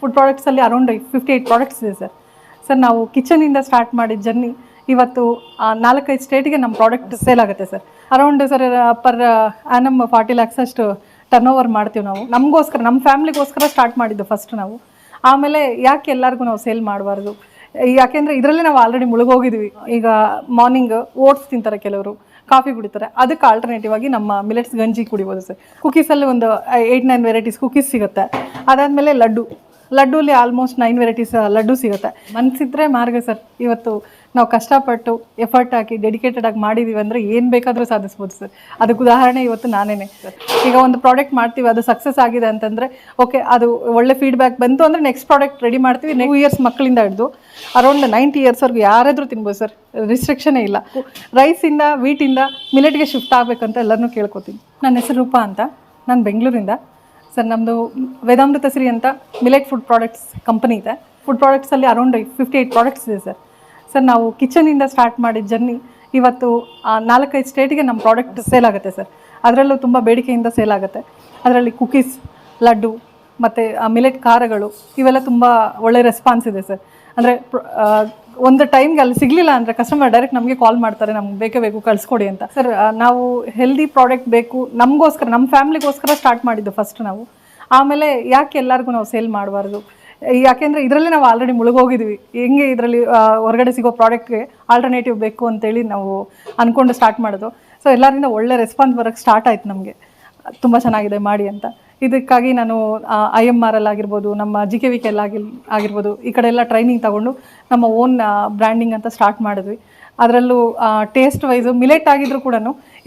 Food ಪ್ರಾಡಕ್ಟ್ಸಲ್ಲಿ around fifty eight products ಇದೆ sir. Sir, ನಾವು ಕಿಚನಿಂದ ಸ್ಟಾರ್ಟ್ ಮಾಡಿದ ಜರ್ನಿ ಇವತ್ತು ನಾಲ್ಕೈದು ಸ್ಟೇಟಿಗೆ ನಮ್ಮ ಪ್ರಾಡಕ್ಟ್ ಸೇಲ್ ಆಗುತ್ತೆ sir. Around sir per annum forty lakhs ಅಷ್ಟು ಟರ್ನ್ ಓವರ್ ಮಾಡ್ತೀವಿ ನಾವು. ನಮಗೋಸ್ಕರ ನಮ್ಮ ಫ್ಯಾಮಿಲಿಗೋಸ್ಕರ ಸ್ಟಾರ್ಟ್ ಮಾಡಿದ್ದು ಫಸ್ಟ್ ನಾವು. ಆಮೇಲೆ ಯಾಕೆ ಎಲ್ಲರಿಗೂ ನಾವು ಸೇಲ್ ಮಾಡಬಾರ್ದು? ಯಾಕೆಂದರೆ ಇದರಲ್ಲೇ ನಾವು ಆಲ್ರೆಡಿ ಮುಳುಗೋಗಿದ್ವಿ. ಈಗ ಮಾರ್ನಿಂಗ್ ಓಟ್ಸ್ ತಿಂತಾರೆ ಕೆಲವರು, ಕಾಫಿ ಕುಡಿತಾರೆ. ಅದಕ್ಕೆ ಆಲ್ಟರ್ನೇಟಿವ್ ಆಗಿ ನಮ್ಮ ಮಿಲೆಟ್ಸ್ ಗಂಜಿ ಕುಡಿಬೋದು ಸರ್. ಕುಕೀಸಲ್ಲಿ ಒಂದು ಏಯ್ಟ್ ನೈನ್ ವೆರೈಟೀಸ್ ಕುಕೀಸ್ ಸಿಗುತ್ತೆ. ಅದಾದಮೇಲೆ ಲಡ್ಡು. ಲಡ್ಡೂಲಿ ಆಲ್ಮೋಸ್ಟ್ ನೈನ್ ವೆರೈಟೀಸ್ ಲಡ್ಡು ಸಿಗುತ್ತೆ. ಮನಸ್ಸಿದ್ರೆ ಮಾರ್ಗ ಸರ್, ಇವತ್ತು ನಾವು ಕಷ್ಟಪಟ್ಟು ಎಫರ್ಟ್ ಹಾಕಿ ಡೆಡಿಕೇಟೆಡ್ ಆಗಿ ಮಾಡಿದೀವಿ ಅಂದರೆ ಏನು ಬೇಕಾದರೂ ಸಾಧಿಸ್ಬೋದು ಸರ್. ಅದಕ್ಕೆ ಉದಾಹರಣೆ ಇವತ್ತು ನಾನೇ ಸರ್. ಈಗ ಒಂದು ಪ್ರಾಡಕ್ಟ್ ಮಾಡ್ತೀವಿ, ಅದು ಸಕ್ಸಸ್ ಆಗಿದೆ ಅಂತಂದರೆ ಓಕೆ ಅದು ಒಳ್ಳೆ ಫೀಡ್ಬ್ಯಾಕ್ ಬಂತು ಅಂದರೆ ನೆಕ್ಸ್ಟ್ ಪ್ರಾಡಕ್ಟ್ ರೆಡಿ ಮಾಡ್ತೀವಿ. ನೆಕ್ಸ್ಟ್ ಇಯರ್ಸ್ ಮಕ್ಕಳಿಂದ ಹಿಡಿದು ಅರೌಂಡ್ ನೈಂಟಿ ಇಯರ್ಸ್ವರೆಗೂ ಯಾರಾದರೂ ತಿನ್ಬೋದು ಸರ್. ರಿಸ್ಟ್ರಿಕ್ಷನೇ ಇಲ್ಲ. ರೈಸಿಂದ ವೀಟಿಂದ ಮಿಲೆಟ್ಗೆ ಶಿಫ್ಟ್ ಆಗಬೇಕಂತ ಎಲ್ಲರನ್ನೂ ಕೇಳ್ಕೊತೀನಿ. ನನ್ನ ಹೆಸರು ರೂಪಾ ಅಂತ. ನಾನು ಬೆಂಗಳೂರಿಂದ. ಸರ್ ನಮ್ಮದು ವೇದಾಮೃತ ಸಿರಿ ಅಂತ ಮಿಲೆಟ್ ಫುಡ್ ಪ್ರಾಡಕ್ಟ್ಸ್ ಕಂಪನಿ ಇದೆ. ಫುಡ್ ಪ್ರಾಡಕ್ಟ್ಸಲ್ಲಿ ಅರೌಂಡ್ ಫಿಫ್ಟಿ ಏಯ್ಟ್ ಪ್ರಾಡಕ್ಟ್ಸ್ ಇದೆ ಸರ್. ಸರ್ ನಾವು ಕಿಚನಿಂದ ಸ್ಟಾರ್ಟ್ ಮಾಡಿದ ಜರ್ನಿ ಇವತ್ತು ನಾಲ್ಕೈದು ಸ್ಟೇಟಿಗೆ ನಮ್ಮ ಪ್ರಾಡಕ್ಟ್ ಸೇಲ್ ಆಗುತ್ತೆ ಸರ್. ಅದರಲ್ಲೂ ತುಂಬ ಬೇಡಿಕೆಯಿಂದ ಸೇಲ್ ಆಗುತ್ತೆ. ಅದರಲ್ಲಿ ಕುಕೀಸ್ ಲಡ್ಡು, ಮತ್ತು ಮಿಲೆಟ್ ಖಾರಗಳು, ಇವೆಲ್ಲ ತುಂಬ ಒಳ್ಳೆ ರೆಸ್ಪಾನ್ಸ್ ಇದೆ ಸರ್. ಅಂದರೆ ಒಂದು ಟೈಮ್ಗೆ ಅಲ್ಲಿ ಸಿಗಲಿಲ್ಲ ಅಂದರೆ ಕಸ್ಟಮರ್ ಡೈರೆಕ್ಟ್ ನಮಗೆ ಕಾಲ್ ಮಾಡ್ತಾರೆ, ನಮ್ಗೆ ಬೇಕೇ ಬೇಕು, ಕಳಿಸ್ಕೊಡಿ ಅಂತ. ಸರ್ ನಾವು ಹೆಲ್ದಿ ಪ್ರಾಡಕ್ಟ್ ಬೇಕು, ನಮಗೋಸ್ಕರ ನಮ್ಮ ಫ್ಯಾಮಿಲಿಗೋಸ್ಕರ ಸ್ಟಾರ್ಟ್ ಮಾಡಿದ್ದು ಫಸ್ಟ್ ನಾವು. ಆಮೇಲೆ ಯಾಕೆ ಎಲ್ಲರಿಗೂ ನಾವು ಸೇಲ್ ಮಾಡಬಾರ್ದು? ಯಾಕೆಂದರೆ ಇದರಲ್ಲಿ ನಾವು ಆಲ್ರೆಡಿ ಮುಳುಗೋಗಿದ್ವಿ. ಹೆಂಗೆ ಇದರಲ್ಲಿ ಹೊರಗಡೆ ಸಿಗೋ ಪ್ರಾಡಕ್ಟ್ಗೆ ಆಲ್ಟರ್ನೇಟಿವ್ ಬೇಕು ಅಂತೇಳಿ ನಾವು ಅಂದ್ಕೊಂಡು ಸ್ಟಾರ್ಟ್ ಮಾಡೋದು ಸೊ ಎಲ್ಲರಿಂದ ಒಳ್ಳೆ ರೆಸ್ಪಾನ್ಸ್ ಬರೋಕ್ಕೆ ಸ್ಟಾರ್ಟ್ ಆಯಿತು ನಮಗೆ. ತುಂಬ ಚೆನ್ನಾಗಿದೆ, ಮಾಡಿ ಅಂತ. ಇದಕ್ಕಾಗಿ ನಾನು ಐ ಎಂ ಆರ್ ಎಲ್ ಆಗಿರ್ಬೋದು, ನಮ್ಮ G K V K L ಆಗಿ ಆಗಿರ್ಬೋದು, ಈ ಕಡೆ ಎಲ್ಲ ಟ್ರೈನಿಂಗ್ ತಗೊಂಡು ನಮ್ಮ ಓನ್ ಬ್ರ್ಯಾಂಡಿಂಗ್ ಅಂತ ಸ್ಟಾರ್ಟ್ ಮಾಡಿದ್ವಿ. ಅದರಲ್ಲೂ ಟೇಸ್ಟ್ ವೈಸು ಮಿಲೆಟ್ ಆಗಿದ್ರು ಕೂಡ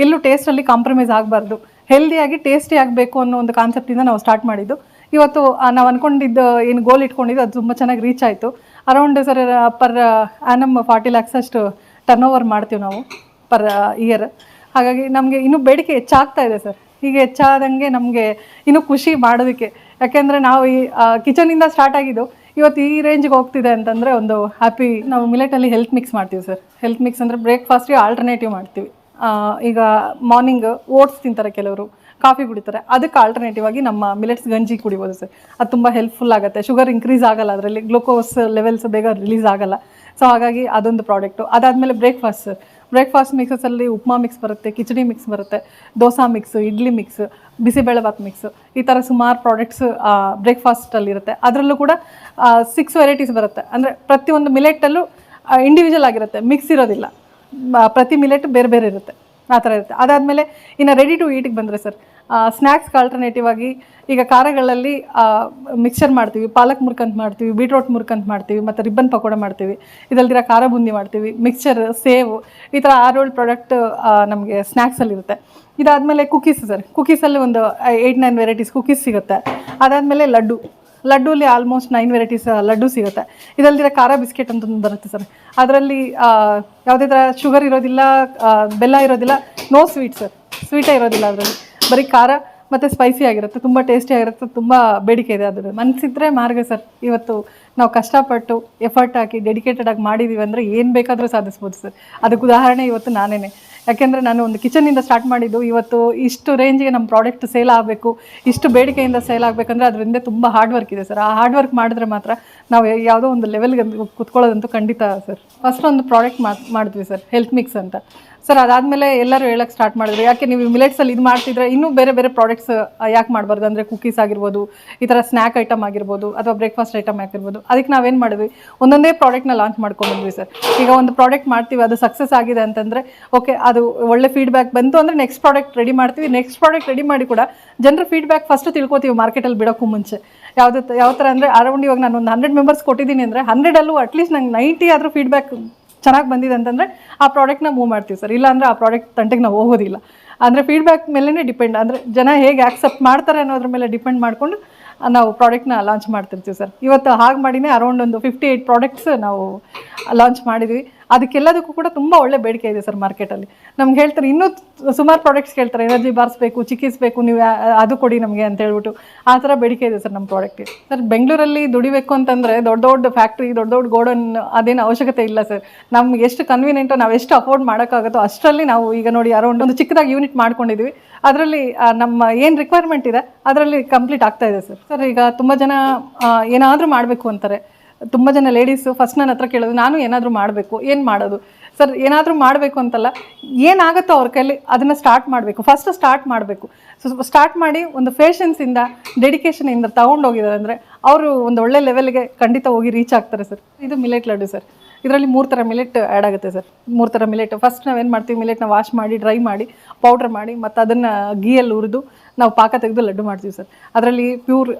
ಎಲ್ಲೂ ಟೇಸ್ಟಲ್ಲಿ ಕಾಂಪ್ರಮೈಸ್ ಆಗಬಾರ್ದು. ಹೆಲ್ದಿಯಾಗಿ ಟೇಸ್ಟಿ ಆಗಬೇಕು ಅನ್ನೋ ಒಂದು ಕಾನ್ಸೆಪ್ಟಿಂದ ನಾವು ಸ್ಟಾರ್ಟ್ ಮಾಡಿದ್ದು. ಇವತ್ತು ನಾವು ಅಂದ್ಕೊಂಡಿದ್ದು ಏನು ಗೋಲ್ ಇಟ್ಕೊಂಡಿದ್ದು, ಅದು ತುಂಬ ಚೆನ್ನಾಗಿ ರೀಚ್ ಆಯಿತು. Around sir per annum forty lakhs ಅಷ್ಟು ಟರ್ನ್ ಓವರ್ ಮಾಡ್ತೀವಿ ನಾವು ಪರ್ ಇಯರ್ ಹಾಗಾಗಿ ನಮಗೆ ಇನ್ನೂ ಬೇಡಿಕೆ ಹೆಚ್ಚಾಗ್ತಾ ಇದೆ ಸರ್. ಹೀಗೆ ಹೆಚ್ಚಾದಂಗೆ ನಮಗೆ ಇನ್ನೂ ಖುಷಿ ಮಾಡೋದಕ್ಕೆ. ಯಾಕೆಂದರೆ ನಾವು ಈ ಕಿಚನಿಂದ ಸ್ಟಾರ್ಟ್ ಆಗಿದ್ದು ಇವತ್ತು ಈ ರೇಂಜ್ಗೆ ಹೋಗ್ತಿದೆ ಅಂತಂದರೆ ಒಂದು ಹ್ಯಾಪಿ ನಾವು ಮಿಲೆಟಲ್ಲಿ ಹೆಲ್ತ್ ಮಿಕ್ಸ್ ಮಾಡ್ತೀವಿ ಸರ್ ಹೆಲ್ತ್ ಮಿಕ್ಸ್ ಅಂದರೆ ಬ್ರೇಕ್ಫಾಸ್ಟ್ಗೆ ಆಲ್ಟರ್ನೇಟಿವ್ ಮಾಡ್ತೀವಿ. ಈಗ ಮಾರ್ನಿಂಗ್ ಓಟ್ಸ್ ತಿಂತಾರೆ ಕೆಲವರು ಕಾಫಿ ಕುಡಿತಾರೆ. ಅದಕ್ಕೆ ಆಲ್ಟರ್ನೇಟಿವ್ ಆಗಿ ನಮ್ಮ ಮಿಲೆಟ್ಸ್ ಗಂಜಿ ಕುಡಿಬೋದು ಸರ್ ಅದು ತುಂಬ ಹೆಲ್ಪ್ಫುಲ್ ಆಗುತ್ತೆ. ಶುಗರ್ ಇನ್ಕ್ರೀಸ್ ಆಗಲ್ಲ ಅದರಲ್ಲಿ ಗ್ಲೂಕೋಸ್ ಲೆವೆಲ್ಸ್ ಬೇಗ ರಿಲೀಸ್ ಆಗಲ್ಲ. ಸೊ ಹಾಗಾಗಿ ಅದೊಂದು ಪ್ರಾಡಕ್ಟು ಅದಾದಮೇಲೆ ಬ್ರೇಕ್ಫಾಸ್ಟ್ ಸರ್ ಬ್ರೇಕ್ಫಾಸ್ಟ್ ಮಿಕ್ಸಲ್ಲಿ ಉಪ್ಮಾ ಮಿಕ್ಸ್ ಬರುತ್ತೆ, ಕಿಚಡಿ ಮಿಕ್ಸ್ ಬರುತ್ತೆ, dosa mix idli mix bisibelebath mix ಈ ಥರ ಸುಮಾರು ಪ್ರಾಡಕ್ಟ್ಸ್ ಬ್ರೇಕ್ಫಾಸ್ಟಲ್ಲಿ ಇರುತ್ತೆ. ಅದರಲ್ಲೂ ಕೂಡ ಸಿಕ್ಸ್ ವೆರೈಟೀಸ್ ಬರುತ್ತೆ. ಅಂದರೆ ಪ್ರತಿಯೊಂದು ಮಿಲೆಟಲ್ಲೂ ಇಂಡಿವಿಜುವಲ್ ಆಗಿರುತ್ತೆ ಮಿಕ್ಸ್ ಇರೋದಿಲ್ಲ. ಪ್ರತಿ ಮಿಲೆಟ್ ಬೇರೆ ಬೇರೆ ಇರುತ್ತೆ. ಆ ಥರ ಇರುತ್ತೆ. ಅದಾದಮೇಲೆ ಇನ್ನು ರೆಡಿ ಟು ಈಟಿಗೆ ಬಂದರೆ ಸರ್ ಸ್ನ್ಯಾಕ್ಸ್ಗೆ ಆಲ್ಟರ್ನೇಟಿವ್ ಆಗಿ ಈಗ ಖಾರಗಳಲ್ಲಿ ಮಿಕ್ಸರ್ ಮಾಡ್ತೀವಿ. ಪಾಲಕ್ ಮುರ್ಕಂತ ಮಾಡ್ತೀವಿ ಬೀಟ್ರೋಟ್ ಮುರ್ಕಂತ ಮಾಡ್ತೀವಿ, ಮತ್ತು ರಿಬ್ಬನ್ ಪಕೋಡ ಮಾಡ್ತೀವಿ. ಇದಲ್ದಿರ ಖಾರ ಬುಂದಿ ಮಾಡ್ತೀವಿ ಮಿಕ್ಸರ್ ಸೇವ್, ಈ ಥರ ಆರೇಳು ಪ್ರಾಡಕ್ಟ್ ನಮಗೆ ಸ್ನ್ಯಾಕ್ಸಲ್ಲಿ ಇರುತ್ತೆ. ಇದಾದಮೇಲೆ ಕುಕ್ಕೀಸ್ ಸರ್. ಕುಕ್ಕೀಸಲ್ಲಿ ಒಂದು ಏಯ್ಟ್ ನೈನ್ ವೆರೈಟೀಸ್ ಕುಕೀಸ್ ಸಿಗುತ್ತೆ. ಅದಾದಮೇಲೆ ಲಡ್ಡು. ಲಡ್ಡೂಲಿ ಆಲ್ಮೋಸ್ಟ್ ನೈನ್ ವೆರೈಟೀಸ್ ಲಡ್ಡು ಸಿಗುತ್ತೆ. ಇದಲ್ದಿರ ಖಾರ ಬಿಸ್ಕೆಟ್ ಅಂತ ಬರುತ್ತೆ ಸರ್. ಅದರಲ್ಲಿ ಯಾವುದೇ ಥರ ಶುಗರ್ ಇರೋದಿಲ್ಲ ಬೆಲ್ಲ ಇರೋದಿಲ್ಲ ನೋ ಸ್ವೀಟ್ ಸರ್. ಸ್ವೀಟೇ ಇರೋದಿಲ್ಲ ಅದರಲ್ಲಿ. ಬರೀ ಖಾರ ಮತ್ತು ಸ್ಪೈಸಿ ಆಗಿರುತ್ತೆ. ತುಂಬ ಟೇಸ್ಟಿ ಆಗಿರುತ್ತೆ. ತುಂಬ ಬೇಡಿಕೆ ಇದೆ ಅದ್ರ ಮನಸ್ಸಿದ್ರೆ ಮಾರ್ಗ ಸರ್. ಇವತ್ತು ನಾವು ಕಷ್ಟಪಟ್ಟು ಎಫರ್ಟ್ ಹಾಕಿ ಡೆಡಿಕೇಟೆಡ್ ಆಗಿ ಮಾಡಿದ್ದೀವಿ ಅಂದರೆ ಏನು ಬೇಕಾದರೂ ಸಾಧಿಸ್ಬೋದು ಸರ್. ಅದಕ್ಕೆ ಉದಾಹರಣೆ ಇವತ್ತು ನಾನೇನೆ. ಯಾಕೆಂದರೆ ನಾನು ಒಂದು ಕಿಚನಿಂದ ಸ್ಟಾರ್ಟ್ ಮಾಡಿದ್ದು, ಇವತ್ತು ಇಷ್ಟು ರೇಂಜ್ಗೆ ನಮ್ಮ ಪ್ರಾಡಕ್ಟ್ ಸೇಲ್ ಆಗಬೇಕು, ಇಷ್ಟು ಬೇಡಿಕೆಯಿಂದ ಸೇಲ್ ಆಗಬೇಕಂದ್ರೆ ಅದರಿಂದ ತುಂಬ ಹಾರ್ಡ್ ವರ್ಕ್ ಇದೆ ಸರ್. ಆ ಹಾರ್ಡ್ ವರ್ಕ್ ಮಾಡಿದ್ರೆ ಮಾತ್ರ ನಾವು ಯಾವುದೋ ಒಂದು ಲೆವೆಲ್ಗೆ ಕುತ್ಕೊಳ್ಳೋದಂತೂ ಖಂಡಿತ ಸರ್. ಫಸ್ಟ್ ಒಂದು ಪ್ರಾಡಕ್ಟ್ ಮಾಡಿದ್ವಿ ಸರ್ ಹೆಲ್ತ್ ಮಿಕ್ಸ್ ಅಂತ. ಸರ್, ಅದಾದಮೇಲೆ ಎಲ್ಲರೂ ಹೇಳಕ್ಕೆ ಸ್ಟಾರ್ಟ್ ಮಾಡಿದ್ರು. ಯಾಕೆ ನೀವು ಮಿಲೆಟ್ಸಲ್ಲಿ ಇದು ಮಾಡ್ತಿದ್ರೆ ಇನ್ನೂ ಬೇರೆ ಬೇರೆ ಪ್ರಾಡಕ್ಟ್ಸ್ ಯಾಕೆ ಮಾಡಬಾರ್ದು? ಅಂದರೆ ಕುಕೀಸ್ ಆಗಿರ್ಬೋದು, ಈ ಥರ ಸ್ನ್ಯಾಕ್ ಐಟಮ್ ಆಗಿರ್ಬೋದು, ಅಥವಾ ಬ್ರೇಕ್ಫಾಸ್ಟ್ ಐಟಮ್ ಆಗಿರ್ಬೋದು. ಅದಕ್ಕೆ ನಾವೇನು ಮಾಡಿದ್ವಿ? ಒಂದೊಂದೇ ಪ್ರಾಡಕ್ಟ್ನ ಲಾಂಚ್ ಮಾಡ್ಕೊಂಡ್ಬಂದ್ವಿ ಸರ್. ಈಗ ಒಂದು ಪ್ರಾಡಕ್ಟ್ ಮಾಡ್ತೀವಿ, ಅದು ಸಕ್ಸಸ್ ಆಗಿದೆ ಅಂತಂದರೆ ಓಕೆ ಅದು ಒಳ್ಳೆ ಫೀಡ್ಬ್ಯಾಕ್ ಬಂತು ಅಂದರೆ ನೆಕ್ಸ್ಟ್ ಪ್ರಾಡಕ್ಟ್ ರೆಡಿ ಮಾಡ್ತೀವಿ. ನೆಕ್ಸ್ಟ್ ಪ್ರಾಡಕ್ಟ್ ರೆಡಿ ಮಾಡಿ ಕೂಡ ಜನರ ಫೀಡ್ಬ್ಯಾಕ್ ಫಸ್ಟ್ ತಿಳ್ಕೊತೀವಿ ಮಾರ್ಕೆಟಲ್ಲಿ ಬಿಡೋಕ್ಕೂ ಮುಂಚೆ. ಯಾವುದು, ಯಾವ ಥರ ಅಂದರೆ, ಅರೌಂಡ್ ಇವಾಗ ನಾನು ಒಂದು ಹಂಡ್ರೆಡ್ ಮೆಂಬರ್ಸ್ ಕೊಟ್ಟಿದ್ದೀನಿ ಅಂದರೆ ಹಂಡ್ರೆಡಲ್ಲೂ ಅಟ್ಲೀಸ್ಟ್ ನಂಗೆ ನೈಂಟಿ ಆದರೂ ಫೀಡ್ಬ್ಯಾಕ್ ಚೆನ್ನಾಗಿ ಬಂದಿದೆ ಅಂತಂದರೆ ಆ ಪ್ರಾಡಕ್ಟ್ನ ಮೂವ್ ಮಾಡ್ತೀವಿ ಸರ್ ಇಲ್ಲಾಂದರೆ ಆ ಪ್ರಾಡಕ್ಟ್ ತಂಟೆಗೆ ನಾವು ಹೋಗೋದಿಲ್ಲ. ಅಂದರೆ ಫೀಡ್ಬ್ಯಾಕ್ ಮೇಲೇ ಡಿಪೆಂಡ್ ಅಂದರೆ ಜನ ಹೇಗೆ ಆಕ್ಸೆಪ್ಟ್ ಮಾಡ್ತಾರೆ ಅನ್ನೋದ್ರ ಮೇಲೆ ಡಿಪೆಂಡ್ ಮಾಡಿಕೊಂಡು ನಾವು ಪ್ರಾಡಕ್ಟ್ನ ಲಾಂಚ್ ಮಾಡ್ತಿರ್ತೀವಿ ಸರ್ ಇವತ್ತು ಹಾಗೆ ಮಾಡಿನೇ ಅರೌಂಡ್ ಒಂದು ಫಿಫ್ಟಿ ಏಯ್ಟ್ ಪ್ರಾಡಕ್ಟ್ಸ್ ನಾವು ಲಾಂಚ್ ಮಾಡಿದ್ವಿ. ಅದಕ್ಕೆಲ್ಲದಕ್ಕೂ ಕೂಡ ತುಂಬ ಒಳ್ಳೆ ಬೇಡಿಕೆ ಇದೆ ಸರ್ ಮಾರ್ಕೆಟಲ್ಲಿ ನಮ್ಗೆ ಹೇಳ್ತಾರೆ ಇನ್ನೂ ಸುಮಾರು ಪ್ರಾಡಕ್ಟ್ಸ್ ಹೇಳ್ತಾರೆ ಎನರ್ಜಿ ಬಾರ್ಸ್ ಬೇಕು ಚಿಕಿತ್ಸಬೇಕು ಬೇಕು, ನೀವು ಅದು ಕೊಡಿ ನಮಗೆ ಅಂತ ಹೇಳ್ಬಿಟ್ಟು ಆ ಥರ ಬೇಡಿಕೆ ಇದೆ ಸರ್ ನಮ್ಮ ಪ್ರಾಡಕ್ಟ್ ಸರ್ ಬೆಂಗಳೂರಲ್ಲಿ ದುಡಿಬೇಕು ಅಂತಂದರೆ ದೊಡ್ಡ ದೊಡ್ಡ ಫ್ಯಾಕ್ಟ್ರಿ ದೊಡ್ಡ ದೊಡ್ಡ ಗೋಡನ್ ಅದೇನು ಅವಶ್ಯಕತೆ ಇಲ್ಲ ಸರ್. ನಮ್ಗೆ ಎಷ್ಟು ಕನ್ವೀನಿಯೆಂಟು ನಾವು ಎಷ್ಟು ಅಫೋರ್ಡ್ ಮಾಡೋಕ್ಕಾಗುತ್ತೋ ಅಷ್ಟರಲ್ಲಿ ನಾವು ಈಗ ನೋಡಿ ಅರೌಂಡ್ ಒಂದು ಚಿಕ್ಕದಾಗಿ ಯೂನಿಟ್ ಮಾಡ್ಕೊಂಡಿದ್ವಿ. ಅದರಲ್ಲಿ ನಮ್ಮ ಏನು ರಿಕ್ವೈರ್ಮೆಂಟ್ ಇದೆ, ಅದರಲ್ಲಿ ಕಂಪ್ಲೀಟ್ ಆಗ್ತಾ ಇದೆ ಸರ್. ಸರ್ ಈಗ ತುಂಬ ಜನ ಏನಾದರೂ ಮಾಡಬೇಕು ಅಂತಾರೆ. ತುಂಬ ಜನ ಲೇಡೀಸು ಫಸ್ಟ್ ನನ್ನ ಹತ್ರ ಕೇಳೋದು ನಾನು ಏನಾದರೂ ಮಾಡಬೇಕು, ಏನು ಮಾಡೋದು? ಸರ್, ಏನಾದರೂ ಮಾಡಬೇಕು ಅಂತಲ್ಲ, ಏನಾಗುತ್ತೋ ಅವ್ರ ಕೈಲಿ ಅದನ್ನು ಸ್ಟಾರ್ಟ್ ಮಾಡಬೇಕು ಫಸ್ಟ್ ಸ್ಟಾರ್ಟ್ ಮಾಡಬೇಕು. ಸೊ ಸ್ಟಾರ್ಟ್ ಮಾಡಿ ಒಂದು ಪೇಷನ್ಸಿಂದ ಡೆಡಿಕೇಶನಿಂದ ತೊಗೊಂಡೋಗಿದ್ದಾರೆ ಅಂದರೆ, ಅವರು ಒಂದು ಒಳ್ಳೆ ಲೆವೆಲ್ಗೆ ಖಂಡಿತ ಹೋಗಿ ರೀಚ್ ಆಗ್ತಾರೆ ಸರ್ ಇದು ಮಿಲೆಟ್ ಲಡ್ಡು ಸರ್ ಇದರಲ್ಲಿ ಮೂರು ಥರ ಮಿಲೆಟ್ ಆ್ಯಡ್ ಆಗುತ್ತೆ ಸರ್ ಮೂರು ಥರ ಮಿಲೆಟ್ ಫಸ್ಟ್ ನಾವೇನು ಮಾಡ್ತೀವಿ ಮಿಲೆಟ್ನ ವಾಶ್ ಮಾಡಿ ಡ್ರೈ ಮಾಡಿ ಪೌಡ್ರ್ ಮಾಡಿ, ಮತ್ತು ಅದನ್ನು ಗೀಯಲ್ಲಿ ಹುರಿದು ನಾವು ಪಾಕ ತೆಗೆದು ಲಡ್ಡು ಮಾಡ್ತೀವಿ ಸರ್ ಅದರಲ್ಲಿ pure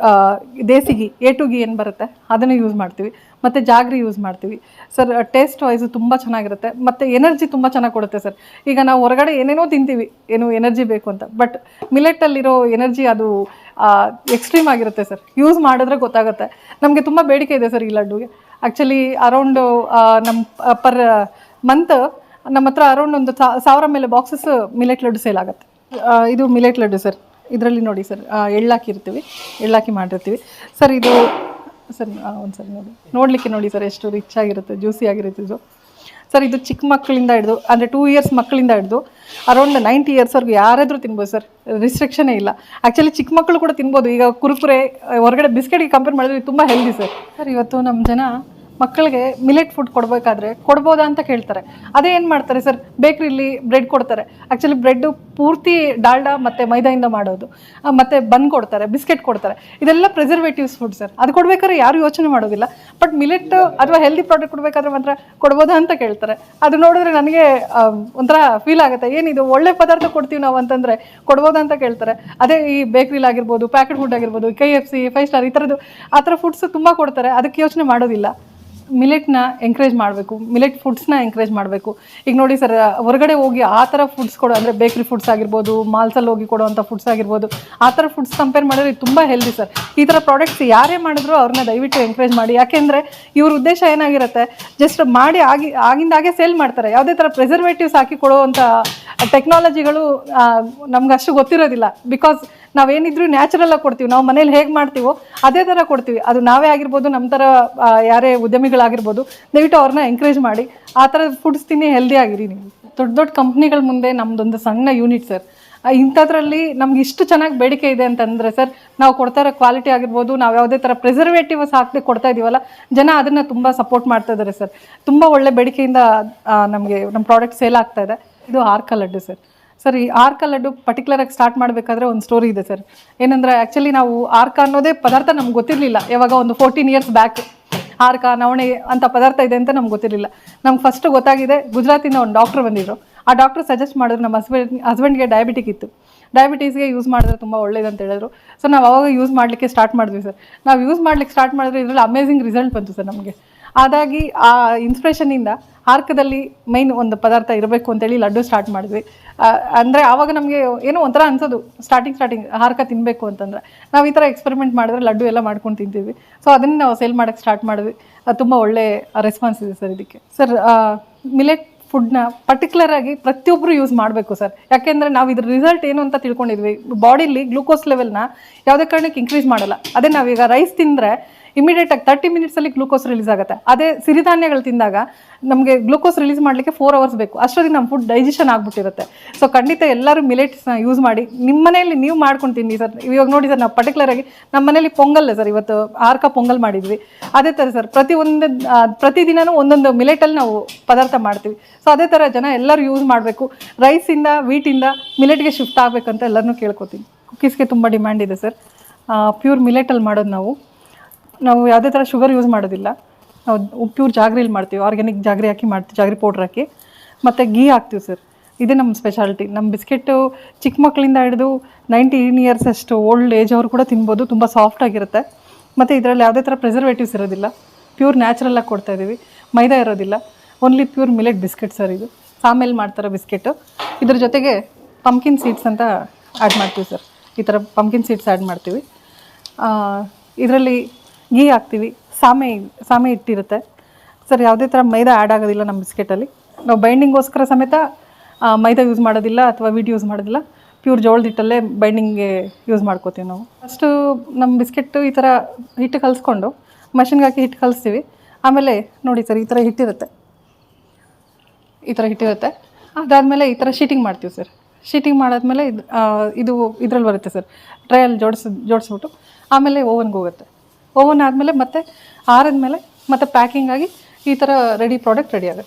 desi ghee A two ghee ಏನು ಬರುತ್ತೆ, ಅದನ್ನು ಯೂಸ್ ಮಾಡ್ತೀವಿ. ಮತ್ತು ಜಾಗ್ರಿ ಯೂಸ್ ಮಾಡ್ತೀವಿ. ಸರ್ ಟೇಸ್ಟ್ ವೈಸ್ ತುಂಬ ಚೆನ್ನಾಗಿರುತ್ತೆ, ಮತ್ತು ಎನರ್ಜಿ ತುಂಬ ಚೆನ್ನಾಗಿ ಕೊಡುತ್ತೆ ಸರ್ ಈಗ ನಾವು ಹೊರಗಡೆ ಏನೇನೋ ತಿಂತೀವಿ, ಏನು ಎನರ್ಜಿ ಬೇಕು ಅಂತ. ಬಟ್ ಮಿಲೆಟಲ್ಲಿರೋ ಎನರ್ಜಿ ಅದು ಎಕ್ಸ್ಟ್ರೀಮ್ ಆಗಿರುತ್ತೆ ಸರ್ ಯೂಸ್ ಮಾಡಿದ್ರೆ ಗೊತ್ತಾಗುತ್ತೆ. ನಮಗೆ ತುಂಬ ಬೇಡಿಕೆ ಇದೆ ಸರ್ ಈ ಲಡ್ಡುಗೆ. ಆ್ಯಕ್ಚುಲಿ ಅರೌಂಡು ನಮ್ಮ ಪರ್ ಮಂತ್ ನಮ್ಮ ಹತ್ರ ಅರೌಂಡ್ ಒಂದು ಸಾವಿರ ಮೇಲೆ ಬಾಕ್ಸಸ್ ಮಿಲೆಟ್ ಲಡ್ಡು ಸೇಲ್ ಆಗುತ್ತೆ. ಇದು ಮಿಲೆಟ್ ಲಡ್ಡು ಸರ್ ಇದರಲ್ಲಿ ನೋಡಿ ಸರ್ ಎಳ್ಳಾಕಿರ್ತೀವಿ ಎಳ್ಳಾಕಿ ಮಾಡಿರ್ತೀವಿ. ಸರ್ ಇದು ಸರ್ ಒಂದು ಸರಿ ನೋಡಿ. ನೋಡಲಿಕ್ಕೆ ನೋಡಿ ಸರ್ ಎಷ್ಟು ರಿಚ್ ಆಗಿರುತ್ತೆ ಜ್ಯೂಸಿ ಆಗಿರುತ್ತೆ ಇದು. ಸರ್, ಇದು ಚಿಕ್ಕ ಮಕ್ಕಳಿಂದ ಹಿಡಿದು, ಅಂದರೆ ಟೂ ಇಯರ್ಸ್ ಮಕ್ಕಳಿಂದ ಹಿಡಿದು ಅರೌಂಡ್ ನೈಂಟಿ ಇಯರ್ಸ್ವರೆಗೂ ಯಾರಾದರೂ ತಿನ್ಬೋದು ಸರ್. ರಿಸ್ಟ್ರಿಕ್ಷನೇ ಇಲ್ಲ. ಆ್ಯಕ್ಚುಲಿ ಚಿಕ್ಕ ಮಕ್ಕಳು ಕೂಡ ತಿನ್ಬೋದು. ಈಗ ಕುರುಕುರೆ, ಹೊರಗಡೆ ಬಿಸ್ಕೆಟ್ಗೆ ಕಂಪೇರ್ ಮಾಡಿದ್ರೆ ತುಂಬ ಹೆಲ್ದಿ ಸರ್. ಸರ್, ಇವತ್ತು ನಮ್ಮ ಜನ ಮಕ್ಕಳಿಗೆ ಮಿಲೆಟ್ ಫುಡ್ ಕೊಡಬೇಕಾದ್ರೆ ಕೊಡ್ಬೋದಾ ಅಂತ ಕೇಳ್ತಾರೆ. ಅದೇ ಏನು ಮಾಡ್ತಾರೆ ಸರ್ ಬೇಕ್ರಿಲಿ ಬ್ರೆಡ್ ಕೊಡ್ತಾರೆ. ಆ್ಯಕ್ಚುಲಿ ಬ್ರೆಡ್ಡು ಪೂರ್ತಿ ಡಾಲ್ಡಾ ಮತ್ತು ಮೈದಾಯಿಂದ ಮಾಡೋದು. ಮತ್ತು ಬನ್ ಕೊಡ್ತಾರೆ ಬಿಸ್ಕೆಟ್ ಕೊಡ್ತಾರೆ. ಇದೆಲ್ಲ ಪ್ರಿಸರ್ವೇಟಿವ್ಸ್ ಫುಡ್ ಸರ್ ಅದು ಕೊಡಬೇಕಾದ್ರೆ ಯಾರು ಯೋಚನೆ ಮಾಡೋದಿಲ್ಲ. ಬಟ್ ಮಿಲೆಟ್ ಅಥವಾ ಹೆಲ್ದಿ ಪ್ರಾಡಕ್ಟ್ ಕೊಡಬೇಕಾದ್ರೆ ಮಾತ್ರ ಕೊಡ್ಬೋದಾ ಅಂತ ಕೇಳ್ತಾರೆ. ಅದು ನೋಡಿದ್ರೆ ನನಗೆ ಒಂಥರ ಫೀಲ್ ಆಗುತ್ತೆ. ಏನಿದು ಒಳ್ಳೆ ಪದಾರ್ಥ ಕೊಡ್ತೀವಿ ನಾವು ಅಂತಂದರೆ ಕೊಡ್ಬೋದಾ ಅಂತ ಕೇಳ್ತಾರೆ. ಅದೇ ಈ ಬೇಕ್ರಿಲಿ ಆಗಿರ್ಬೋದು ಪ್ಯಾಕೆಟ್ ಫುಡ್ ಆಗಿರ್ಬೋದು K F C five star ಈ ಥರದ್ದು ಆ ಥರ ಫುಡ್ಸ್ ತುಂಬ ಕೊಡ್ತಾರೆ. ಅದಕ್ಕೆ ಯೋಚನೆ ಮಾಡೋದಿಲ್ಲ. ಮಿಲೆಟ್ನ ಎಂಕರೇಜ್ ಮಾಡಬೇಕು ಮಿಲೆಟ್ ಫುಡ್ಸ್ನ ಎಂಕರೇಜ್ ಮಾಡಬೇಕು. ಈಗ ನೋಡಿ ಸರ್ ಹೊರಗಡೆ ಹೋಗಿ ಆ ಥರ ಫುಡ್ಸ್ ಕೊಡೋ, ಅಂದರೆ ಬೇಕ್ರಿ ಫುಡ್ಸ್ ಆಗಿರ್ಬೋದು, ಮಾಲ್ಸಲ್ಲಿ ಹೋಗಿ ಕೊಡುವಂಥ ಫುಡ್ಸ್ ಆಗಿರ್ಬೋದು, ಆ ಥರ ಫುಡ್ಸ್ ಕಂಪೇರ್ ಮಾಡಿದ್ರೆ ತುಂಬ ಹೆಲ್ದಿ ಸರ್ ಈ ಥರ ಪ್ರಾಡಕ್ಟ್ಸ್ ಯಾರೇ ಮಾಡಿದ್ರು ಅವ್ರನ್ನ ದಯವಿಟ್ಟು ಎಂಕರೇಜ್ ಮಾಡಿ. ಯಾಕೆಂದರೆ ಇವ್ರ ಉದ್ದೇಶ ಏನಾಗಿರುತ್ತೆ ಜಸ್ಟ್ ಮಾಡಿ ಆಗಿ ಆಗಿಂದಾಗೆ ಸೇಲ್ ಮಾಡ್ತಾರೆ. ಯಾವುದೇ ಥರ ಪ್ರಿಸರ್ವೇಟಿವ್ಸ್ ಹಾಕಿ ಕೊಡುವಂಥ ಟೆಕ್ನಾಲಜಿಗಳು ನಮ್ಗೆ ಅಷ್ಟು ಗೊತ್ತಿರೋದಿಲ್ಲ. ಬಿಕಾಸ್ ನಾವೇನಿದ್ರು ನ್ಯಾಚುರಲ್ ಆಗಿ ಕೊಡ್ತೀವಿ. ನಾವು ಮನೇಲಿ ಹೇಗೆ ಮಾಡ್ತೀವೋ ಅದೇ ಥರ ಕೊಡ್ತೀವಿ. ಅದು ನಾವೇ ಆಗಿರ್ಬೋದು ನಮ್ಮ ಥರ ಯಾರೇ ಉದ್ಯಮಿಗಳಾಗಿರ್ಬೋದು, ದಯವಿಟ್ಟು ಅವ್ರನ್ನ ಎಂಕರೇಜ್ ಮಾಡಿ. ಆ ಥರ ಫುಡ್ಸ್ ತಿನ್ನಿ ಹೆಲ್ದಿ ಆಗಿರಿ ನೀವು. ದೊಡ್ಡ ದೊಡ್ಡ ಕಂಪ್ನಿಗಳ ಮುಂದೆ ನಮ್ಮದೊಂದು ಸಣ್ಣ ಯೂನಿಟ್ ಸರ್ ಇಂಥದ್ರಲ್ಲಿ ನಮ್ಗೆ ಇಷ್ಟು ಚೆನ್ನಾಗಿ ಬೇಡಿಕೆ ಇದೆ ಅಂತಂದರೆ ಸರ್ ನಾವು ಕೊಡ್ತಾ ಇರೋ ಕ್ವಾಲಿಟಿ ಆಗಿರ್ಬೋದು, ನಾವು ಯಾವುದೇ ಥರ ಪ್ರಿಸರ್ವೇಟಿವ್ಸ್ ಹಾಕದೆ ಕೊಡ್ತಾ ಇದೀವಲ್ಲ, ಜನ ಅದನ್ನು ತುಂಬ ಸಪೋರ್ಟ್ ಮಾಡ್ತಾ ಇದ್ದಾರೆ ಸರ್ ತುಂಬ ಒಳ್ಳೆ ಬೇಡಿಕೆಯಿಂದ ನಮಗೆ ನಮ್ಮ ಪ್ರಾಡಕ್ಟ್ ಸೇಲ್ ಆಗ್ತಾ ಇದೆ. ಇದು ಆರ್ಕ ಲಡ್ಡು ಸರ್ ಸರ್, ಈ ಆರ್ಕ ಲಡ್ಡು ಪರ್ಟಿಕ್ಯುಲರಾಗಿ ಸ್ಟಾರ್ಟ್ ಮಾಡಬೇಕಾದ್ರೆ ಒಂದು ಸ್ಟೋರಿ ಇದೆ ಸರ್. ಏನಂದರೆ ಆ್ಯಕ್ಚುಲಿ ನಾವು ಆರ್ಕ ಅನ್ನೋದೇ ಪದಾರ್ಥ ನಮ್ಗೆ ಗೊತ್ತಿರಲಿಲ್ಲ. ಯಾವಾಗ ಒಂದು ಫೋರ್ಟೀನ್ ಇಯರ್ಸ್ ಬ್ಯಾಕ್ ಆರ್ಕ, ನವಣೆ ಅಂತ ಪದಾರ್ಥ ಇದೆ ಅಂತ ನಮ್ಗೆ ಗೊತ್ತಿರಲಿಲ್ಲ. ನಮ್ಗೆ ಫಸ್ಟ್ ಗೊತ್ತಾಗಿದೆ ಗುಜರಾತಿಂದ ಒಂದು ಡಾಕ್ಟರ್ ಬಂದಿದ್ರು. ಆ ಡಾಕ್ಟ್ರ್ ಸಜೆಸ್ಟ್ ಮಾಡಿದ್ರು ನಮ್ಮ ಹಸ್ಬೆಂಡ್ ಹಸ್ಬೆಂಡ್ಗೆ ಡಯಾಬಿಟಿಕ್ ಇತ್ತು. ಡಯಾಬಿಟೀಸ್ಗೆ ಯೂಸ್ ಮಾಡಿದ್ರೆ ತುಂಬ ಅಂತ ಹೇಳಿದ್ರು. ಸೊ ನಾವು ಅವಾಗ ಯೂಸ್ ಮಾಡಲಿಕ್ಕೆ ಸ್ಟಾರ್ಟ್ ಮಾಡಿದ್ವಿ ಸರ್. ನಾವು ಯೂಸ್ ಮಾಡ್ಲಿಕ್ಕೆ ಸ್ಟಾರ್ಟ್ ಮಾಡಿದ್ರೆ ಇದರಲ್ಲಿ ಅಮೇಝಿಂಗ್ ರಿಸಲ್ಟ್ ಬಂತು ಸರ್ ನಮಗೆ. ಹಾಗಾಗಿ ಆ ಇನ್ಸ್ಪಿರೇಷನಿಂದ ಹಾರ್ಕದಲ್ಲಿ ಮೈನ್ ಒಂದು ಪದಾರ್ಥ ಇರಬೇಕು ಅಂತೇಳಿ ಲಡ್ಡು ಸ್ಟಾರ್ಟ್ ಮಾಡಿದ್ವಿ. ಅಂದರೆ ಆವಾಗ ನಮಗೆ ಏನೋ ಒಂಥರ ಅನ್ಸೋದು ಸ್ಟಾರ್ಟಿಂಗ್ ಸ್ಟಾರ್ಟಿಂಗ್ ಹಾರ್ಕ ತಿನ್ನಬೇಕು ಅಂತಂದರೆ. ನಾವು ಈ ಥರ ಎಕ್ಸ್ಪೆರಿಮೆಂಟ್ ಮಾಡಿದ್ರೆ ಲಡ್ಡು ಎಲ್ಲ ಮಾಡ್ಕೊಂಡು ತಿಂತೀವಿ. ಸೊ ಅದನ್ನು ನಾವು ಸೇಲ್ ಮಾಡೋಕ್ಕೆ ಸ್ಟಾರ್ಟ್ ಮಾಡಿದ್ವಿ. ತುಂಬ ಒಳ್ಳೆ ರೆಸ್ಪಾನ್ಸ್ ಇದೆ ಸರ್ ಇದಕ್ಕೆ. ಸರ್ ಮಿಲೆಟ್ ಫುಡ್ನ ಪರ್ಟಿಕ್ಯುಲರ್ ಆಗಿ ಪ್ರತಿಯೊಬ್ಬರು ಯೂಸ್ ಮಾಡಬೇಕು ಸರ್. ಯಾಕೆಂದರೆ ನಾವು ಇದ್ರ ರಿಸಲ್ಟ್ ಏನು ಅಂತ ತಿಳ್ಕೊಂಡಿದ್ವಿ. ಬಾಡಿಲಿ ಗ್ಲೂಕೋಸ್ ಲೆವೆಲ್ನ ಯಾವುದೇ ಕಾರಣಕ್ಕೆ ಇನ್ಕ್ರೀಸ್ ಮಾಡಲ್ಲ. ಅದೇ ನಾವೀಗ ರೈಸ್ ತಿಂದರೆ ಇಮಿಡಿಯೇಟ್ ಆಗಿ ತರ್ಟಿ ಮಿನಿಟ್ಸಲ್ಲಿ ಗ್ಲೂಕೋಸ್ ರಿಲೀಸ್ ಆಗುತ್ತೆ. ಅದೇ ಸಿರಿಧಾನ್ಯಗಳು ತಿಂದಾಗ ನಮಗೆ ಗ್ಲೂಕೋಸ್ ರಿಲೀಸ್ ಮಾಡಲಿಕ್ಕೆ ಫೋರ್ ಅವರ್ಸ್ ಬೇಕು. ಅಷ್ಟೊತ್ತಿಗೆ ನಮ್ಮ ಫುಡ್ ಡೈಜೆಷನ್ ಆಗಿಬಿಟ್ಟಿರುತ್ತೆ. ಸೊ ಖಂಡಿತ ಎಲ್ಲರೂ ಮಿಲೆಟ್ಸ್ನ ಯೂಸ್ ಮಾಡಿ. ನಿಮ್ಮ ಮನೆಯಲ್ಲಿ ನೀವು ಮಾಡ್ಕೊಂಡು ತಿನ್ನಿ ಸರ್. ಇವಾಗ ನೋಡಿ ಸರ್, ನಾವು ಪರ್ಟಿಕ್ಯುಲರ್ ಆಗಿ ನಮ್ಮ ಮನೇಲಿ ಪೊಂಗಲ್ ಸರ್, ಇವತ್ತು ಆರ್ಕ ಪೊಂಗಲ್ ಮಾಡಿದ್ವಿ. ಅದೇ ಥರ ಸರ್, ಪ್ರತಿ ಒಂದು ಪ್ರತಿದಿನವೂ ಒಂದೊಂದು ಮಿಲೆಟಲ್ಲಿ ನಾವು ಪದಾರ್ಥ ಮಾಡ್ತೀವಿ. ಸೊ ಅದೇ ಥರ ಜನ ಎಲ್ಲರೂ ಯೂಸ್ ಮಾಡಬೇಕು. ರೈಸಿಂದ ವೀಟಿಂದ ಮಿಲೆಟ್ಗೆ ಶಿಫ್ಟ್ ಆಗಬೇಕಂತ ಎಲ್ಲರನ್ನೂ ಕೇಳ್ಕೊತೀನಿ. ಕುಕ್ಕೀಸ್ಗೆ ತುಂಬ ಡಿಮ್ಯಾಂಡ್ ಇದೆ ಸರ್. ಪ್ಯೂರ್ ಮಿಲೆಟಲ್ಲಿ ಮಾಡೋದು ನಾವು. ನಾವು ಯಾವುದೇ ಥರ ಶುಗರ್ ಯೂಸ್ ಮಾಡೋದಿಲ್ಲ. ನಾವು ಪ್ಯೂರ್ ಜಾಗ್ರಿಲಿ ಮಾಡ್ತೀವಿ. ಆರ್ಗ್ಯಾನಿಕ್ ಜಾಗ್ರಿ ಹಾಕಿ ಮಾಡ್ತೀವಿ, ಜಾಗ್ರಿ ಪೌಡ್ರ್ ಹಾಕಿ. ಮತ್ತು ಗೀ ಹಾಕ್ತೀವಿ ಸರ್. ಇದೇ ನಮ್ಮ ಸ್ಪೆಷಾಲಿಟಿ ನಮ್ಮ ಬಿಸ್ಕೆಟ್ಟು ಚಿಕ್ಕ ಮಕ್ಕಳಿಂದ ಹಿಡಿದು ನೈಂಟೀನ್ ಇಯರ್ಸ್ ಅಷ್ಟು ಓಲ್ಡ್ ಏಜ್ ಅವರು ಕೂಡ ತಿನ್ಬೋದು. ತುಂಬ ಸಾಫ್ಟ್ ಆಗಿರುತ್ತೆ. ಮತ್ತು ಇದರಲ್ಲಿ ಯಾವುದೇ ಥರ ಪ್ರಿಸರ್ವೇಟಿವ್ಸ್ ಇರೋದಿಲ್ಲ. ಪ್ಯೂರ್ ನ್ಯಾಚುರಲ್ಲಾಗಿ ಕೊಡ್ತಾ ಇದ್ದೀವಿ ಮೈದಾ ಇರೋದಿಲ್ಲ. Only pure millet biscuit sir ಇದು. ಆಮೇಲೆ ಮಾಡ್ತಾರೆ ಬಿಸ್ಕೆಟು ಇದ್ರ ಜೊತೆಗೆ ಪಂಕಿನ್ ಸೀಡ್ಸ್ ಅಂತ ಆ್ಯಡ್ ಮಾಡ್ತೀವಿ ಸರ್. ಈ ಥರ ಪಂಪ್ಕಿನ್ ಸೀಡ್ಸ್ ಆ್ಯಡ್ ಮಾಡ್ತೀವಿ. ಇದರಲ್ಲಿ ಗೀ ಹಾಕ್ತೀವಿ. ಸಾಮೆ ಸಾಮೆ ಇಟ್ಟಿರುತ್ತೆ ಸರ್, ಯಾವುದೇ ಥರ ಮೈದಾ ಆ್ಯಡ್ ಆಗೋದಿಲ್ಲ ನಮ್ಮ ಬಿಸ್ಕೆಟಲ್ಲಿ ನಾವು ಬೈಂಡಿಂಗೋಸ್ಕರ ಸಮೇತ ಮೈದಾ ಯೂಸ್ ಮಾಡೋದಿಲ್ಲ ಅಥವಾ ವೀಟ್ ಯೂಸ್ ಮಾಡೋದಿಲ್ಲ. ಪ್ಯೂರ್ ಜೋಳದ ಹಿಟ್ಟಲ್ಲೇ ಬೈಂಡಿಂಗ್ಗೆ ಯೂಸ್ ಮಾಡ್ಕೋತೀವಿ ನಾವು. ಫಸ್ಟು ನಮ್ಮ ಬಿಸ್ಕೆಟ್ಟು ಈ ಥರ ಹಿಟ್ಟು ಕಲಿಸ್ಕೊಂಡು ಮಷಿನ್ಗೆ ಹಾಕಿ ಹಿಟ್ಟು ಕಲಿಸ್ತೀವಿ. ಆಮೇಲೆ ನೋಡಿ ಸರ್, ಈ ಥರ ಹಿಟ್ಟಿರುತ್ತೆ ಈ ಥರ ಹಿಟ್ಟಿರುತ್ತೆ ಅದಾದಮೇಲೆ ಈ ಥರ ಶೀಟಿಂಗ್ ಮಾಡ್ತೀವಿ ಸರ್. ಶೀಟಿಂಗ್ ಮಾಡಾದ್ಮೇಲೆ ಇದು ಇದು ಇದ್ರಲ್ಲಿ ಬರುತ್ತೆ ಸರ್. ಟ್ರೈಯಲ್ಲಿ ಜೋಡಿಸ್, ಜೋಡಿಸ್ಬಿಟ್ಟು. ಆಮೇಲೆ ಓವನ್ಗೆ ಹೋಗುತ್ತೆ. ಓವನ್ ಆದಮೇಲೆ ಮತ್ತೆ ಆರಿದ್ಮೇಲೆ ಮತ್ತೆ ಪ್ಯಾಕಿಂಗ್ ಆಗಿ ಈ ಥರ ರೆಡಿ ಪ್ರಾಡಕ್ಟ್ ರೆಡಿ ಆಗುತ್ತೆ.